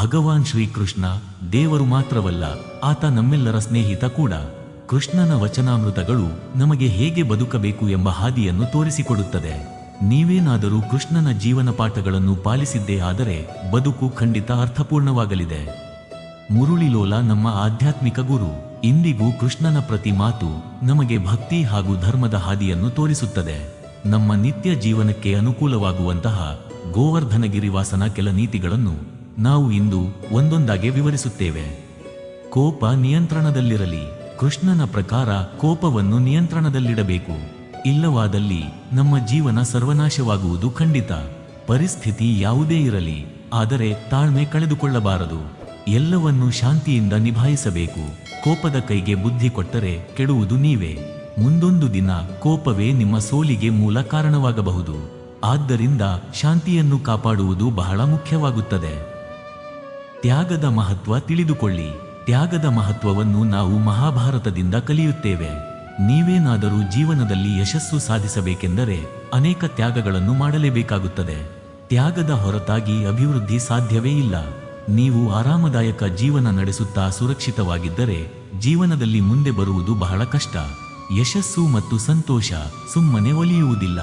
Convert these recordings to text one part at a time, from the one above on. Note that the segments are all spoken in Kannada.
ಭಗವಾನ್ ಶ್ರೀಕೃಷ್ಣ ದೇವರು ಮಾತ್ರವಲ್ಲ ಆತ ನಮ್ಮೆಲ್ಲರ ಸ್ನೇಹಿತ ಕೂಡ. ಕೃಷ್ಣನ ವಚನಾಮೃತಗಳು ನಮಗೆ ಹೇಗೆ ಬದುಕಬೇಕು ಎಂಬ ಹಾದಿಯನ್ನು ತೋರಿಸಿಕೊಡುತ್ತದೆ. ನೀವೇನಾದರೂ ಕೃಷ್ಣನ ಜೀವನ ಪಾಠಗಳನ್ನು ಪಾಲಿಸಿದ್ದೇ ಆದರೆ ಬದುಕು ಖಂಡಿತ ಅರ್ಥಪೂರ್ಣವಾಗಲಿದೆ. ಮುರುಳಿಲೋಲ ನಮ್ಮ ಆಧ್ಯಾತ್ಮಿಕ ಗುರು. ಇಂದಿಗೂ ಕೃಷ್ಣನ ಪ್ರತಿ ಮಾತು ನಮಗೆ ಭಕ್ತಿ ಹಾಗೂ ಧರ್ಮದ ಹಾದಿಯನ್ನು ತೋರಿಸುತ್ತದೆ. ನಮ್ಮ ನಿತ್ಯ ಜೀವನಕ್ಕೆ ಅನುಕೂಲವಾಗುವಂತಹ ಗೋವರ್ಧನಗಿರಿವಾಸನ ಕೆಲ ನೀತಿಗಳನ್ನು ನಾವು ಇಂದು ಒಂದೊಂದಾಗಿ ವಿವರಿಸುತ್ತೇವೆ. ಕೋಪ ನಿಯಂತ್ರಣದಲ್ಲಿರಲಿ. ಕೃಷ್ಣನ ಪ್ರಕಾರ ಕೋಪವನ್ನು ನಿಯಂತ್ರಣದಲ್ಲಿಡಬೇಕು. ಇಲ್ಲವಾದಲ್ಲಿ ನಮ್ಮ ಜೀವನ ಸರ್ವನಾಶವಾಗುವುದು ಖಂಡಿತ. ಪರಿಸ್ಥಿತಿ ಯಾವುದೇ ಇರಲಿ. ಆದರೆ ತಾಳ್ಮೆ ಕಳೆದುಕೊಳ್ಳಬಾರದು. ಎಲ್ಲವನ್ನೂ ಶಾಂತಿಯಿಂದ ನಿಭಾಯಿಸಬೇಕು. ಕೋಪದ ಕೈಗೆ ಬುದ್ಧಿ ಕೊಟ್ಟರೆ ಕೆಡುವುದು ನೀವೇ. ಮುಂದೊಂದು ದಿನ ಕೋಪವೇ ನಿಮ್ಮ ಸೋಲಿಗೆ ಮೂಲ ಕಾರಣವಾಗಬಹುದು. ಆದ್ದರಿಂದ ಶಾಂತಿಯನ್ನು ಕಾಪಾಡುವುದು ಬಹಳ ಮುಖ್ಯವಾಗುತ್ತದೆ. ತ್ಯಾಗದ ಮಹತ್ವ ತಿಳಿದುಕೊಳ್ಳಿ. ತ್ಯಾಗದ ಮಹತ್ವವನ್ನು ನಾವು ಮಹಾಭಾರತದಿಂದ ಕಲಿಯುತ್ತೇವೆ. ನೀವೇನಾದರೂ ಜೀವನದಲ್ಲಿ ಯಶಸ್ಸು ಸಾಧಿಸಬೇಕೆಂದರೆ ಅನೇಕ ತ್ಯಾಗಗಳನ್ನು ಮಾಡಲೇಬೇಕಾಗುತ್ತದೆ. ತ್ಯಾಗದ ಹೊರತಾಗಿ ಅಭಿವೃದ್ಧಿ ಸಾಧ್ಯವೇ ಇಲ್ಲ. ನೀವು ಆರಾಮದಾಯಕ ಜೀವನ ನಡೆಸುತ್ತಾ ಸುರಕ್ಷಿತವಾಗಿದ್ದರೆ ಜೀವನದಲ್ಲಿ ಮುಂದೆ ಬರುವುದು ಬಹಳ ಕಷ್ಟ. ಯಶಸ್ಸು ಮತ್ತು ಸಂತೋಷ ಸುಮ್ಮನೆ ಒಲಿಯುವುದಿಲ್ಲ.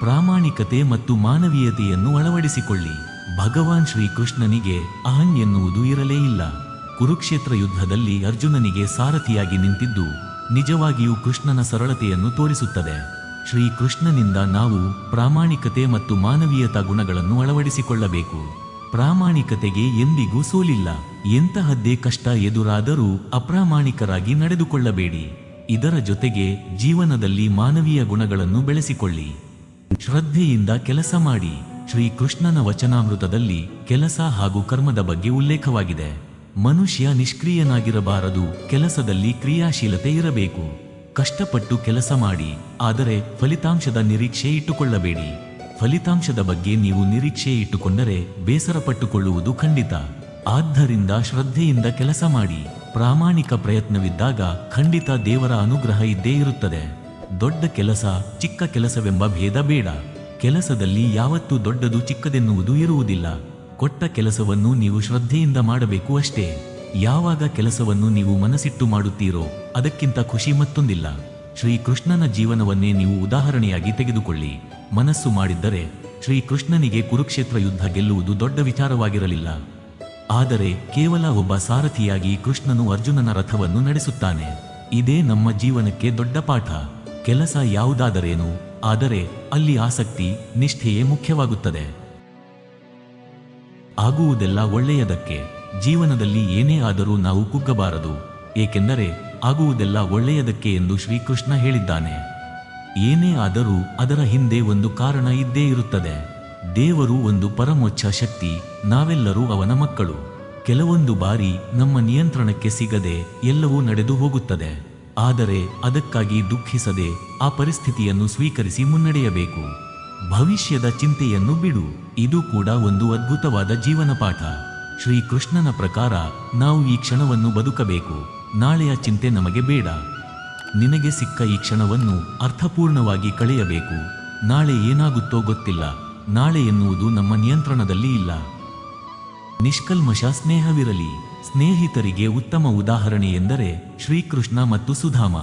ಪ್ರಾಮಾಣಿಕತೆ ಮತ್ತು ಮಾನವೀಯತೆಯನ್ನು ಅಳವಡಿಸಿಕೊಳ್ಳಿ. ಭಗವಾನ್ ಶ್ರೀಕೃಷ್ಣನಿಗೆ ಅಹಂ ಎನ್ನುವುದು ಇರಲೇ ಇಲ್ಲ. ಕುರುಕ್ಷೇತ್ರ ಯುದ್ಧದಲ್ಲಿ ಅರ್ಜುನನಿಗೆ ಸಾರಥಿಯಾಗಿ ನಿಂತಿದ್ದು ನಿಜವಾಗಿಯೂ ಕೃಷ್ಣನ ಸರಳತೆಯನ್ನು ತೋರಿಸುತ್ತದೆ. ಶ್ರೀಕೃಷ್ಣನಿಂದ ನಾವು ಪ್ರಾಮಾಣಿಕತೆ ಮತ್ತು ಮಾನವೀಯತಾ ಗುಣಗಳನ್ನು ಅಳವಡಿಸಿಕೊಳ್ಳಬೇಕು. ಪ್ರಾಮಾಣಿಕತೆಗೆ ಎಂದಿಗೂ ಸೋಲಿಲ್ಲ. ಎಂತಹದ್ದೇ ಕಷ್ಟ ಎದುರಾದರೂ ಅಪ್ರಾಮಾಣಿಕರಾಗಿ ನಡೆದುಕೊಳ್ಳಬೇಡಿ. ಇದರ ಜೊತೆಗೆ ಜೀವನದಲ್ಲಿ ಮಾನವೀಯ ಗುಣಗಳನ್ನು ಬೆಳೆಸಿಕೊಳ್ಳಿ. ಶ್ರದ್ಧೆಯಿಂದ ಕೆಲಸ ಮಾಡಿ. ಶ್ರೀಕೃಷ್ಣನ ವಚನಾಮೃತದಲ್ಲಿ ಕೆಲಸ ಹಾಗೂ ಕರ್ಮದ ಬಗ್ಗೆ ಉಲ್ಲೇಖವಾಗಿದೆ. ಮನುಷ್ಯ ನಿಷ್ಕ್ರಿಯನಾಗಿರಬಾರದು, ಕೆಲಸದಲ್ಲಿ ಕ್ರಿಯಾಶೀಲತೆ ಇರಬೇಕು. ಕಷ್ಟಪಟ್ಟು ಕೆಲಸ ಮಾಡಿ, ಆದರೆ ಫಲಿತಾಂಶದ ನಿರೀಕ್ಷೆ ಇಟ್ಟುಕೊಳ್ಳಬೇಡಿ. ಫಲಿತಾಂಶದ ಬಗ್ಗೆ ನೀವು ನಿರೀಕ್ಷೆ ಇಟ್ಟುಕೊಂಡರೆ ಬೇಸರ ಪಟ್ಟುಕೊಳ್ಳುವುದು ಖಂಡಿತ. ಆದ್ದರಿಂದ ಶ್ರದ್ಧೆಯಿಂದ ಕೆಲಸ ಮಾಡಿ, ಪ್ರಾಮಾಣಿಕ ಪ್ರಯತ್ನವಿದ್ದಾಗ ಖಂಡಿತ ದೇವರ ಅನುಗ್ರಹ ಇದ್ದೇ ಇರುತ್ತದೆ. ದೊಡ್ಡ ಕೆಲಸ, ಚಿಕ್ಕ ಕೆಲಸವೆಂಬ ಭೇದ ಬೇಡ. ಕೆಲಸದಲ್ಲಿ ಯಾವತ್ತೂ ದೊಡ್ಡದು ಚಿಕ್ಕದೆನ್ನುವುದು ಇರುವುದಿಲ್ಲ. ಕೊಟ್ಟ ಕೆಲಸವನ್ನು ನೀವು ಶ್ರದ್ಧೆಯಿಂದ ಮಾಡಬೇಕು ಅಷ್ಟೇ. ಯಾವಾಗ ಕೆಲಸವನ್ನು ನೀವು ಮನಸ್ಸಿಟ್ಟು ಮಾಡುತ್ತೀರೋ, ಅದಕ್ಕಿಂತ ಖುಷಿ ಮತ್ತೊಂದಿಲ್ಲ. ಶ್ರೀಕೃಷ್ಣನ ಜೀವನವನ್ನೇ ನೀವು ಉದಾಹರಣೆಯಾಗಿ ತೆಗೆದುಕೊಳ್ಳಿ. ಮನಸ್ಸು ಮಾಡಿದ್ದರೆ, ಶ್ರೀಕೃಷ್ಣನಿಗೆ ಕುರುಕ್ಷೇತ್ರ ಯುದ್ಧ ಗೆಲ್ಲುವುದು ದೊಡ್ಡ ವಿಚಾರವಾಗಿರಲಿಲ್ಲ. ಆದರೆ, ಕೇವಲ ಒಬ್ಬ ಸಾರಥಿಯಾಗಿ ಕೃಷ್ಣನು ಅರ್ಜುನನ ರಥವನ್ನು ನಡೆಸುತ್ತಾನೆ. ಇದೇ ನಮ್ಮ ಜೀವನಕ್ಕೆ ದೊಡ್ಡ ಪಾಠ. ಕೆಲಸ ಯಾವುದಾದರೇನು ಆದರೆ ಅಲ್ಲಿ ಆಸಕ್ತಿ, ನಿಷ್ಠೆಯೇ ಮುಖ್ಯವಾಗುತ್ತದೆ. ಆಗುವುದೆಲ್ಲ ಒಳ್ಳೆಯದಕ್ಕೆ, ಜೀವನದಲ್ಲಿ ಏನೇ ಆದರೂ ನಾವು ಕುಗ್ಗಬಾರದು, ಏಕೆಂದರೆ ಆಗುವುದೆಲ್ಲ ಒಳ್ಳೆಯದಕ್ಕೆ ಎಂದು ಶ್ರೀಕೃಷ್ಣ ಹೇಳಿದ್ದಾನೆ. ಏನೇ ಆದರೂ ಅದರ ಹಿಂದೆ ಒಂದು ಕಾರಣ ಇದ್ದೇ ಇರುತ್ತದೆ. ದೇವರು ಒಂದು ಪರಮೋಚ್ಛ ಶಕ್ತಿ, ನಾವೆಲ್ಲರೂ ಅವನ ಮಕ್ಕಳು. ಕೆಲವೊಂದು ಬಾರಿ ನಮ್ಮ ನಿಯಂತ್ರಣಕ್ಕೆ ಸಿಗದೆ ಎಲ್ಲವೂ ನಡೆದು ಹೋಗುತ್ತದೆ. ಆದರೆ ಅದಕ್ಕಾಗಿ ದುಃಖಿಸದೆ ಆ ಪರಿಸ್ಥಿತಿಯನ್ನು ಸ್ವೀಕರಿಸಿ ಮುನ್ನಡೆಯಬೇಕು. ಭವಿಷ್ಯದ ಚಿಂತೆಯನ್ನು ಬಿಡು. ಇದು ಕೂಡ ಒಂದು ಅದ್ಭುತವಾದ ಜೀವನ ಪಾಠ. ಶ್ರೀಕೃಷ್ಣನ ಪ್ರಕಾರ ನಾವು ಈ ಕ್ಷಣವನ್ನು ಬದುಕಬೇಕು. ನಾಳೆಯ ಚಿಂತೆ ನಮಗೆ ಬೇಡ. ನಿನಗೆ ಸಿಕ್ಕ ಈ ಕ್ಷಣವನ್ನು ಅರ್ಥಪೂರ್ಣವಾಗಿ ಕಳೆಯಬೇಕು. ನಾಳೆ ಏನಾಗುತ್ತೋ ಗೊತ್ತಿಲ್ಲ. ನಾಳೆ ಎನ್ನುವುದು ನಮ್ಮ ನಿಯಂತ್ರಣದಲ್ಲಿ ಇಲ್ಲ. ನಿಷ್ಕಲ್ಮಶ ಸ್ನೇಹವಿರಲಿ. ಸ್ನೇಹಿತರಿಗೆ ಉತ್ತಮ ಉದಾಹರಣೆ ಎಂದರೆ ಶ್ರೀಕೃಷ್ಣ ಮತ್ತು ಸುಧಾಮ.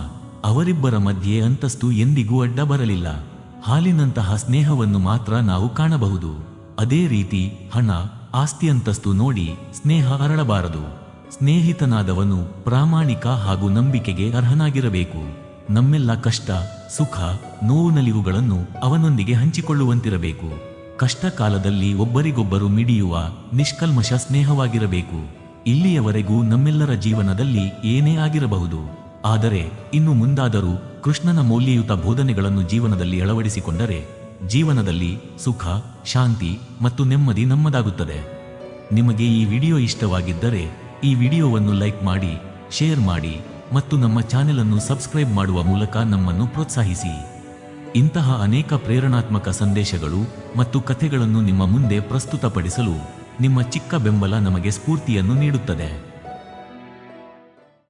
ಅವರಿಬ್ಬರ ಮಧ್ಯೆ ಅಂತಸ್ತು ಎಂದಿಗೂ ಅಡ್ಡ ಬರಲಿಲ್ಲ. ಹಾಲಿನಂತಹ ಸ್ನೇಹವನ್ನು ಮಾತ್ರ ನಾವು ಕಾಣಬಹುದು. ಅದೇ ರೀತಿ ಹಣ, ಆಸ್ತಿ ಅಂತಸ್ತು ನೋಡಿ ಸ್ನೇಹ ಅರಳಬಾರದು ಸ್ನೇಹಿತನಾದವನು ಪ್ರಾಮಾಣಿಕ ಹಾಗೂ ನಂಬಿಕೆಗೆ ಅರ್ಹನಾಗಿರಬೇಕು. ನಮ್ಮೆಲ್ಲ ಕಷ್ಟ, ಸುಖ, ನೋವು ನಲಿವುಗಳನ್ನು ಅವನೊಂದಿಗೆ ಹಂಚಿಕೊಳ್ಳುವಂತಿರಬೇಕು. ಕಷ್ಟ ಕಾಲದಲ್ಲಿ ಒಬ್ಬರಿಗೊಬ್ಬರು ಮಿಡಿಯುವ ನಿಷ್ಕಲ್ಮಶ ಸ್ನೇಹವಾಗಿರಬೇಕು. ಇಲ್ಲಿಯವರೆಗೂ ನಮ್ಮೆಲ್ಲರ ಜೀವನದಲ್ಲಿ ಏನೇ ಆಗಿರಬಹುದು. ಆದರೆ ಇನ್ನು ಮುಂದಾದರೂ ಕೃಷ್ಣನ ಮೌಲ್ಯಯುತ ಬೋಧನೆಗಳನ್ನು ಜೀವನದಲ್ಲಿ ಅಳವಡಿಸಿಕೊಂಡರೆ ಜೀವನದಲ್ಲಿ ಸುಖ, ಶಾಂತಿ ಮತ್ತು ನೆಮ್ಮದಿ ನಮ್ಮದಾಗುತ್ತದೆ. ನಿಮಗೆ ಈ ವಿಡಿಯೋ ಇಷ್ಟವಾಗಿದ್ದರೆ ಈ ವಿಡಿಯೋವನ್ನು ಲೈಕ್ ಮಾಡಿ, ಶೇರ್ ಮಾಡಿ ಮತ್ತು ನಮ್ಮ ಚಾನೆಲ್ ಅನ್ನು ಸಬ್ಸ್ಕ್ರೈಬ್ ಮಾಡುವ ಮೂಲಕ ನಮ್ಮನ್ನು ಪ್ರೋತ್ಸಾಹಿಸಿ. ಇಂತಹ ಅನೇಕ ಪ್ರೇರಣಾತ್ಮಕ ಸಂದೇಶಗಳು ಮತ್ತು ಕಥೆಗಳನ್ನು ನಿಮ್ಮ ಮುಂದೆ ಪ್ರಸ್ತುತಪಡಿಸಲು ನಿಮ್ಮ ಚಿಕ್ಕ ಬೆಂಬಲ ನಮಗೆ ಸ್ಫೂರ್ತಿಯನ್ನು ನೀಡುತ್ತದೆ.